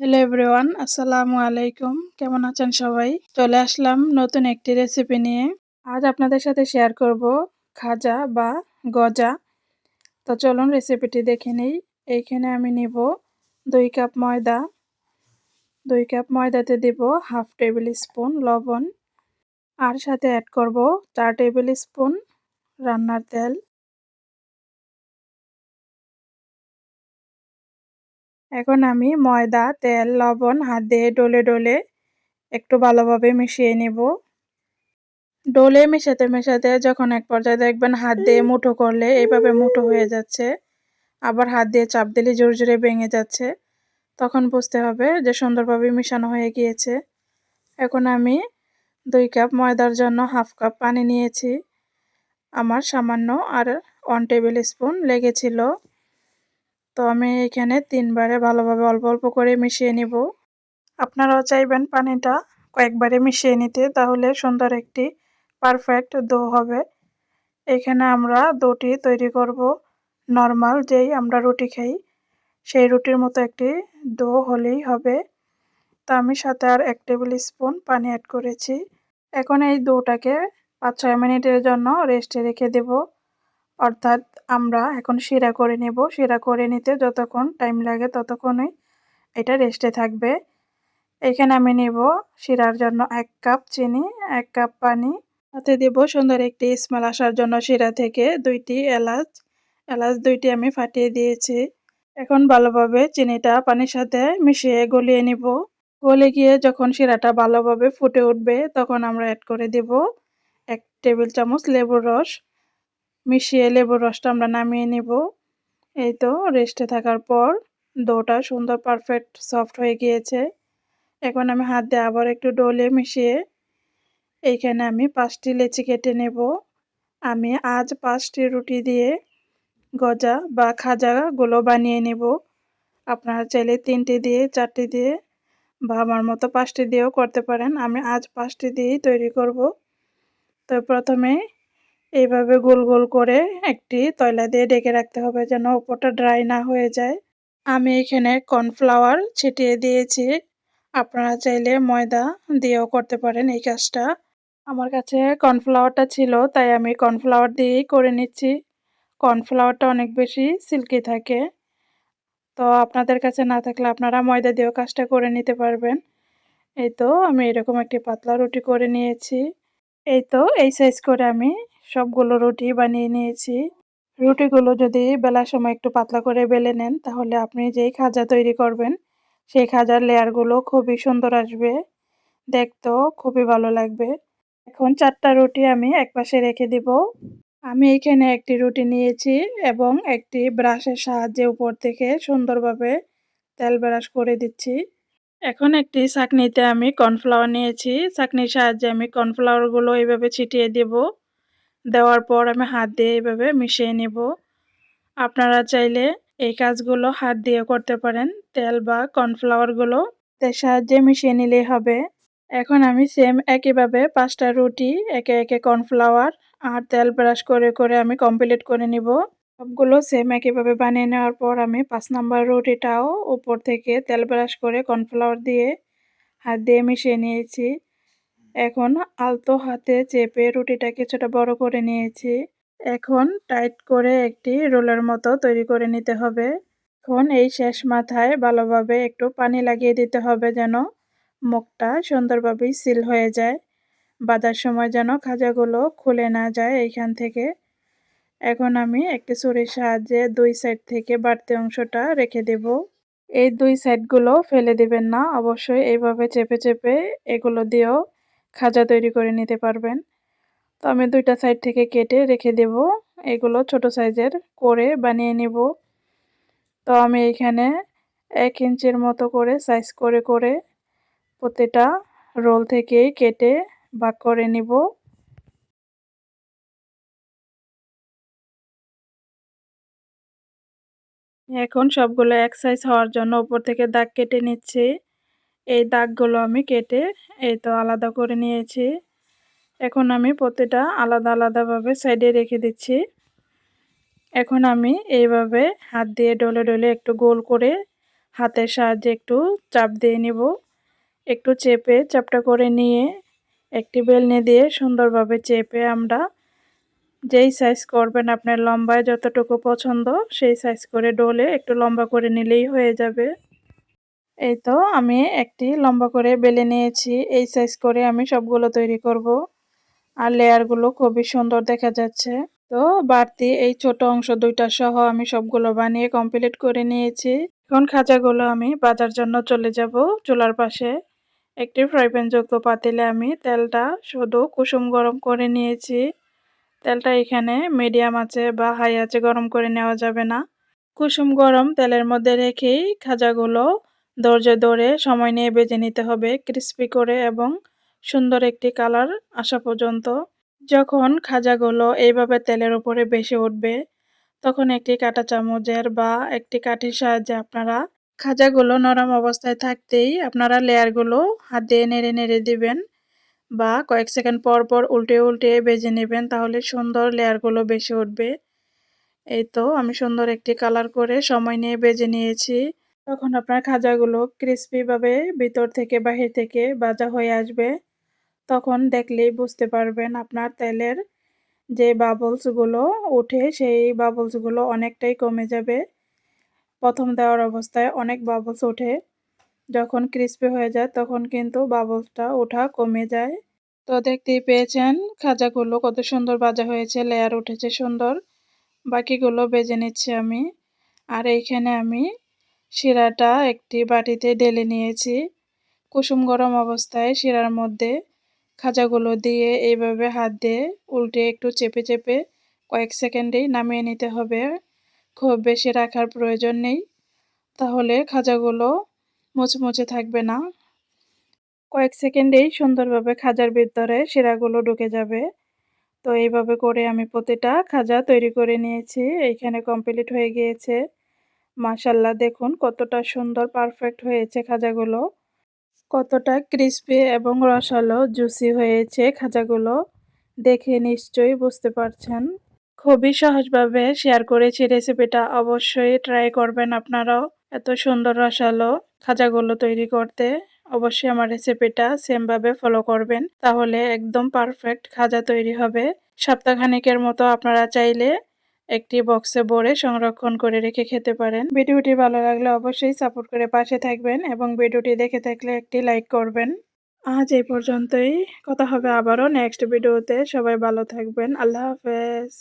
Hello everyone আসসালামু আলাইকুম। কেমন আছেন সবাই? চলে আসলাম নতুন একটি রেসিপি নিয়ে। আজ আপনাদের সাথে শেয়ার করব খাজা বা গজা। তো চলুন রেসিপিটি দেখে নিই। এইখানে আমি নিব দুই কাপ ময়দা। দুই কাপ ময়দাতে দেব হাফ টেবিল স্পুন লবণ। আর সাথে অ্যাড করব চার টেবিল স্পুন রান্নার তেল। এখন আমি ময়দা, তেল, লবণ, হাত দিয়ে ডলে ডলে একটু ভালোভাবে মিশিয়ে নেব। ডলে মেশাতে মেশাতে যখন এক পর্যায়ে দেখবেন হাত দিয়ে মুঠো করলে এইভাবে মুঠো হয়ে যাচ্ছে, আবার হাত দিয়ে চাপ দিলে জোরে জোরে ভেঙে যাচ্ছে, তখন বুঝতে হবে যে সুন্দরভাবে মিশানো হয়ে গিয়েছে। এখন আমি দুই কাপ ময়দার জন্য হাফ কাপ পানি নিয়েছি। আমার সামান্য আর ওয়ান টেবিল স্পুন লেগেছিল তো আমি এখানে তিনবারে ভালোভাবে অল্প অল্প করে মিশিয়ে নিব। আপনারাও চাইবেন পানিটা কয়েকবারে মিশিয়ে নিতে, তাহলে সুন্দর একটি পারফেক্ট দো হবে। এখানে আমরা দোটি তৈরি করব। নর্মাল যেই আমরা রুটি খাই, সেই রুটির মতো একটি দো হলেই হবে। তো আমি সাথে আর এক টেবিল স্পুন পানি অ্যাড করেছি। এখন এই দোটাকে পাঁচ ছয় মিনিটের জন্য রেস্টে রেখে দেব। অর্থাৎ আমরা এখন শিরা করে নেব। শিরা করে নিতে যতক্ষণ টাইম লাগে ততক্ষণই এটা রেস্টে থাকবে। এখানে আমি নেব শিরার জন্য এক কাপ চিনি, এক কাপ পানি। সাথে দেব সুন্দর একটি স্মেল আসার জন্য শিরা থেকে দুইটি এলাচ। এলাচ দুইটি আমি ফাটিয়ে দিয়েছি। এখন ভালোভাবে চিনিটা পানির সাথে মিশিয়ে গলিয়ে নিব। গলে গিয়ে যখন শিরাটা ভালোভাবে ফুটে উঠবে তখন আমরা অ্যাড করে দেব। এক টেবিল চামচ লেবুর রস। মিশিয়ে লেবুর রসটা আমরা নামিয়ে নিব। এই তো, রেস্টে থাকার পর দোটা সুন্দর পারফেক্ট সফট হয়ে গিয়েছে। এখন আমি হাত দিয়ে আবার একটু ডলে মিশিয়ে এইখানে আমি পাঁচটি লেচি কেটে নেব। আমি আজ পাঁচটি রুটি দিয়ে গজা বা খাজাগুলো বানিয়ে নেব। আপনারা চাইলে তিনটি দিয়ে, চারটি দিয়ে বা আমার মতো পাঁচটি দিয়েও করতে পারেন। আমি আজ পাঁচটি দিয়েই তৈরি করব। তো প্রথমে এইভাবে গোল গোল করে একটি তয়লা দিয়ে ডেকে রাখতে হবে যেন ওপরটা ড্রাই না হয়ে যায়। আমি এখানে কর্নফ্লাওয়ার ছিটিয়ে দিয়েছি। আপনারা চাইলে ময়দা দিয়েও করতে পারেন এই কাজটা। আমার কাছে কর্নফ্লাওয়ারটা ছিল, তাই আমি কর্নফ্লাওয়ার দিয়েই করে নিচ্ছি। কর্নফ্লাওয়ারটা অনেক বেশি সিল্কি থাকে। তো আপনাদের কাছে না থাকলে আপনারা ময়দা দিয়েও কাজটা করে নিতে পারবেন। এই তো আমি এরকম একটি পাতলা রুটি করে নিয়েছি। এই তো, এই সাইজ করে আমি সবগুলো রুটি বানিয়ে নিয়েছি। রুটিগুলো যদি বেলার সময় একটু পাতলা করে বেলে নেন, তাহলে আপনি যেই খাজা তৈরি করবেন, সেই খাজার লেয়ারগুলো খুবই সুন্দর আসবে। দেখতেও খুবই ভালো লাগবে। এখন চারটা রুটি আমি একপাশে রেখে দিব। আমি এখানে একটি রুটি নিয়েছি এবং একটি ব্রাশের সাহায্যে উপর থেকে সুন্দরভাবে তেল ব্রাশ করে দিচ্ছি। এখন একটি চাকনিতে আমি কর্নফ্লাওয়ার নিয়েছি। চাকনির সাহায্যে আমি কর্নফ্লাওয়ারগুলো এইভাবে ছিটিয়ে দেব। দেওয়ার পর আমি হাত দিয়ে এইভাবে মিশিয়ে নেব। আপনারা চাইলে এই কাজগুলো হাত দিয়ে করতে পারেন। তেল বা কর্নফ্লাওয়ারগুলো তার সাহায্যে মিশিয়ে নিলেই হবে। এখন আমি সেম একইভাবে পাঁচটা রুটি, একে একে কর্নফ্লাওয়ার আর তেল ব্রাশ করে করে আমি কমপ্লিট করে নিব। সবগুলো সেম একইভাবে বানিয়ে নেওয়ার পর আমি পাঁচ নম্বর রুটিটাও উপর থেকে তেল ব্রাশ করে কর্নফ্লাওয়ার দিয়ে হাত দিয়ে মিশিয়ে নিয়েছি। এখন আলতো হাতে চেপে রুটিটা কিছুটা বড় করে নিয়েছি। এখন টাইট করে একটি রোলের মতো তৈরি করে নিতে হবে। এখন এই শেষ মাথায় ভালোভাবে একটু পানি লাগিয়ে দিতে হবে যেন মুখটা সুন্দরভাবে সিল হয়ে যায়। বাঁধার সময় যেন খাজাগুলো খুলে না যায় এইখান থেকে। এখন আমি একটি ছুরির সাহায্যে দুই সাইড থেকে বাড়তি অংশটা রেখে দেব। এই দুই সাইডগুলো ফেলে দেবেন না, অবশ্যই এইভাবে চেপে চেপে এগুলো দিয়েও খাজা তৈরি করে নিতে পারবেন। তো আমি দুইটা সাইড থেকে কেটে রেখে দেব। এগুলো ছোট সাইজের করে বানিয়ে নেব। তো আমি এখানে এক ইঞ্চির মতো করে সাইজ করে করে প্রতিটা রোল থেকেই কেটে ভাগ করে নিব। এখন সবগুলো এক সাইজ হওয়ার জন্য উপর থেকে দাগ কেটে নিচ্ছি। এই দাগগুলো আমি কেটে এই তো আলাদা করে নিয়েছি। এখন আমি প্রতিটা আলাদা আলাদাভাবে সাইডে রেখে দিচ্ছি। এখন আমি এইভাবে হাত দিয়ে ডলে ডলে একটু গোল করে হাতের সাহায্যে একটু চাপ দিয়ে নিব। একটু চেপে চাপটা করে নিয়ে একটি বেলনে দিয়ে সুন্দরভাবে চেপে আমরা যেই সাইজ করবেন আপনার লম্বায় যতটুকু পছন্দ সেই সাইজ করে ডলে একটু লম্বা করে নিলেই হয়ে যাবে। এই তো আমি একটি লম্বা করে বেলে নিয়েছি। এই সাইজ করে আমি সবগুলো তৈরি করব। আর লেয়ারগুলো খুবই সুন্দর দেখা যাচ্ছে। তো বাড়তি এই ছোট অংশ দুইটা সহ আমি সবগুলো বানিয়ে কমপ্লিট করে নিয়েছি। এখন খাঁচাগুলো আমি বাজার জন্য চলে যাব চুলার পাশে। একটি ফ্রাই প্যান যুক্ত পাতিলে আমি তেলটা শুধু কুসুম গরম করে নিয়েছি। তেলটা এখানে মিডিয়াম আছে বা হাই আছে গরম করে নেওয়া যাবে না। কুসুম গরম তেলের মধ্যে রেখেই খাজাগুলো ধৈর্য ধরে সময় নিয়ে বেজে নিতে হবে, ক্রিস্পি করে এবং সুন্দর একটি কালার আসা পর্যন্ত। যখন খাজাগুলো এইভাবে তেলের উপরে বেশি উঠবে, তখন একটি কাঁটা চামচের বা একটি কাঠির সাহায্যে আপনারা খাজাগুলো নরম অবস্থায় থাকতেই আপনারা লেয়ারগুলো হাত দিয়ে নেড়ে নেড়ে দিবেন বা কয়েক সেকেন্ড পর পর উল্টে উল্টে বেজে নেবেন, তাহলে সুন্দর লেয়ারগুলো বেশি উঠবে। এই তো আমি সুন্দর একটি কালার করে সময় নিয়ে বেজে নিয়েছি। তখন আপনার খাজাগুলো ক্রিস্পিভাবে ভিতর থেকে বাহির থেকে ভাজা হয়ে আসবে। তখন দেখলেই বুঝতে পারবেন আপনার তেলের যে বাবলসগুলো উঠে সেই বাবলসগুলো অনেকটাই কমে যাবে। প্রথম দেওয়ার অবস্থায় অনেক বাবলস ওঠে। যখন ক্রিস্পি হয়ে যায়, তখন কিন্তু বাবলসটা ওঠা কমে যায়। তো দেখতেই পেয়েছেন খাজাগুলো কত সুন্দর ভাজা হয়েছে লেয়ার উঠেছে সুন্দর। বাকিগুলো বেজে নিচ্ছি আমি। আর এইখানে আমি শিরাটা একটি বাটিতে ঢেলে নিয়েছি। কুসুম গরম অবস্থায় শিরার মধ্যে খাজাগুলো দিয়ে এইভাবে হাত দিয়ে উল্টে একটু চেপে চেপে কয়েক সেকেন্ডেই নামিয়ে নিতে হবে। খুব বেশি রাখার প্রয়োজন নেই। তাহলে খাজাগুলো মুচমুচে থাকবে না। কয়েক সেকেন্ডেই সুন্দরভাবে খাজার ভিতরে শিরাগুলো ঢুকে যাবে। তো এইভাবে করে আমি প্রতিটা খাজা তৈরি করে নিয়েছি। এইখানে কমপ্লিট হয়ে গিয়েছে। মাশাল্লাহ, দেখুন কতটা সুন্দর পারফেক্ট হয়েছে খাজাগুলো। কতটা ক্রিস্পি এবং রসালো জুসি হয়েছে খাজাগুলো। দেখে নিশ্চয়ই বুঝতে পারছেন। খুবই সহজভাবে শেয়ার করেছি রেসিপিটা অবশ্যই ট্রাই করবেন আপনারাও। এত সুন্দর রসালো খাজাগুলো তৈরি করতে। অবশ্যই আমার রেসিপিটা সেমভাবে ফলো করবেন, তাহলে একদম পারফেক্ট খাজা তৈরি হবে। সপ্তাহখানিকের মতো আপনারা চাইলে একটি বক্সে ভরে সংরক্ষণ করে রেখে খেতে পারেন। ভিডিওটি ভালো লাগলে অবশ্যই সাপোর্ট করে পাশে থাকবেন এবং ভিডিওটি দেখে থাকলে একটি লাইক করবেন। আজ এই পর্যন্তই। কথা হবে আবারও নেক্সট ভিডিওতে। সবাই ভালো থাকবেন। আল্লাহ হাফেজ।